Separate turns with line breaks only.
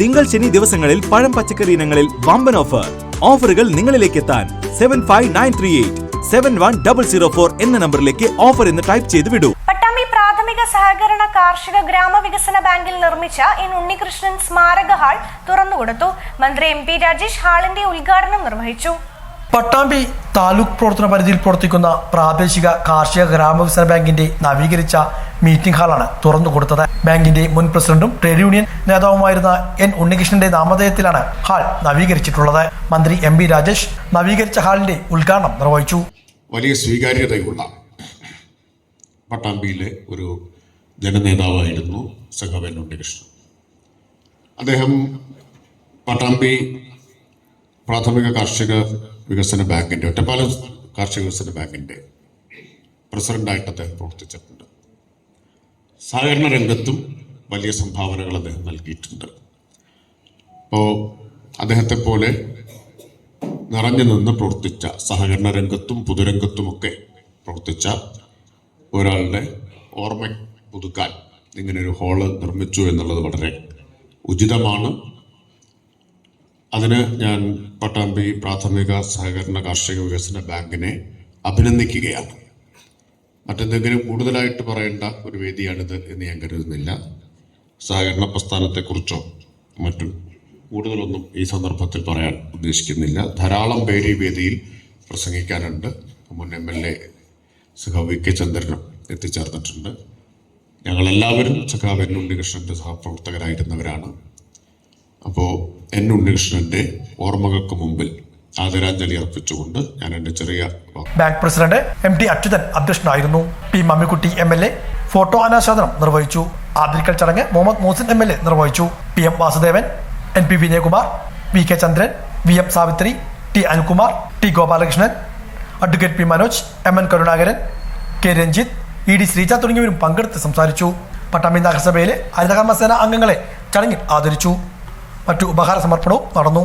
തിങ്കൾ ശനി ദിവസങ്ങളിൽ പഴം പച്ചക്കറി ഇനങ്ങളിൽ വമ്പൻ ഓഫർ ഓഫറുകൾ നിങ്ങളിലേക്ക് എത്താൻ seven five nine three eight seven one double zero four എന്ന നമ്പറിലേക്ക് ഓഫർ എന്ന് ടൈപ്പ് ചെയ്ത് വിടൂ.
പട്ടാമ്പി പ്രാഥമിക സഹകരണ കാർഷിക ഗ്രാമവികസന ബാങ്കിൽ നിർമ്മിച്ച എൻ ഉണ്ണികൃഷ്ണൻ സ്മാരക ഹാൾ തുറന്നുകൊടുത്തു. മന്ത്രി എം പി രാജേഷ് ഹാളിന്റെ ഉദ്ഘാടനം നിർവഹിച്ചു.
പട്ടാമ്പി താലൂക്ക് പ്രവർത്തന പരിധിയിൽ പ്രവർത്തിക്കുന്ന പ്രാദേശിക കാർഷിക ഗ്രാമവികസന ബാങ്കിന്റെ നവീകരിച്ച മീറ്റിംഗ് ഹാളാണ് തുറന്നു കൊടുത്തത്. ബാങ്കിന്റെ മുൻ പ്രസിഡന്റും ട്രേഡ് യൂണിയൻ നേതാവുമായിരുന്ന എൻ ഉണ്ണികൃഷ്ണന്റെ നാമധേയത്തിലാണ് ഹാൾ നവീകരിച്ചിട്ടുള്ളത്. മന്ത്രി എം ബി രാജേഷ് നവീകരിച്ച ഹാളിന്റെ ഉദ്ഘാടനം നിർവഹിച്ചു.
വലിയ സ്വീകാര്യതയുള്ള പട്ടാമ്പിയിലെ ഒരു ജനനേതാവായിരുന്നു സംഘവൻ ഉണ്ണികൃഷ്ണൻ. അദ്ദേഹം പട്ടാമ്പി പ്രാഥമിക കാർഷിക വികസന ബാങ്കിന്റെ ഒറ്റപ്പാലം കാർഷിക വികസന ബാങ്കിന്റെ പ്രസിഡന്റായിട്ട് അദ്ദേഹം പ്രവർത്തിച്ചിട്ടുണ്ട്. സഹകരണ രംഗത്തും വലിയ സംഭാവനകൾ അദ്ദേഹം നൽകിയിട്ടുണ്ട്. അപ്പോൾ അദ്ദേഹത്തെ പോലെ നിറഞ്ഞു നിന്ന് പ്രവർത്തിച്ച സഹകരണ രംഗത്തും പൊതുരംഗത്തുമൊക്കെ പ്രവർത്തിച്ച ഒരാളുടെ ഓർമ്മ പുതുക്കാൻ ഇങ്ങനൊരു ഹോൾ നിർമ്മിച്ചു എന്നുള്ളത് വളരെ ഉചിതമാണ്. അതിന് ഞാൻ പട്ടാമ്പി പ്രാഥമിക സഹകരണ കാർഷിക വികസന ബാങ്കിനെ അഭിനന്ദിക്കുകയാണ്. മറ്റെന്തെങ്കിലും കൂടുതലായിട്ട് പറയേണ്ട ഒരു വേദിയാണിത് എന്ന് ഞാൻ കരുതുന്നില്ല. സഹകരണ പ്രസ്ഥാനത്തെക്കുറിച്ചോ മറ്റും കൂടുതലൊന്നും ഈ സന്ദർഭത്തിൽ പറയാൻ ഉദ്ദേശിക്കുന്നില്ല. ധാരാളം പേര് ഈ വേദിയിൽ പ്രസംഗിക്കാനുണ്ട്. മുൻ എം എൽ എ സഖാവ് വി കെ ചന്ദ്രനും എത്തിച്ചേർന്നിട്ടുണ്ട്. ഞങ്ങളെല്ലാവരും സഖാവ് എൻ സഹപ്രവർത്തകരായിരുന്നവരാണ്. അപ്പോൾ എൻ ഉണ്ണികൃഷ്ണന്റെ ഓർമ്മകൾക്ക് മുമ്പിൽ ആദരാഞ്ജലി അർപ്പിച്ചുകൊണ്ട് ഞാൻ എന്റെ ചെറിയ
bank president M T Achuthan അധ്യക്ഷനായിരുന്നു. P Mammikutty M L A photo അനാച്ഛാദനം നിർവഹിച്ചു. ആദരിക്കൽ ചടങ്ങ് Muhammad Mohsin M L A നിർവഹിച്ചു. P M Vasudevan N P Vinayakumar V K Chandran V M Savithri T Anukumar T Gopalakrishnan advocate P Manoj M N Karunakaran K Ranjith E D Sreeja തുടങ്ങിയവരും പങ്കെടുത്ത് സംസാരിച്ചു. പട്ടാമ്പി നഗരസഭയിലെ ഹരിതകർമ്മസേന അംഗങ്ങളെ ചടങ്ങിൽ ആദരിച്ചു. മറ്റു ഉപഹാര സമർപ്പണവും നടന്നു.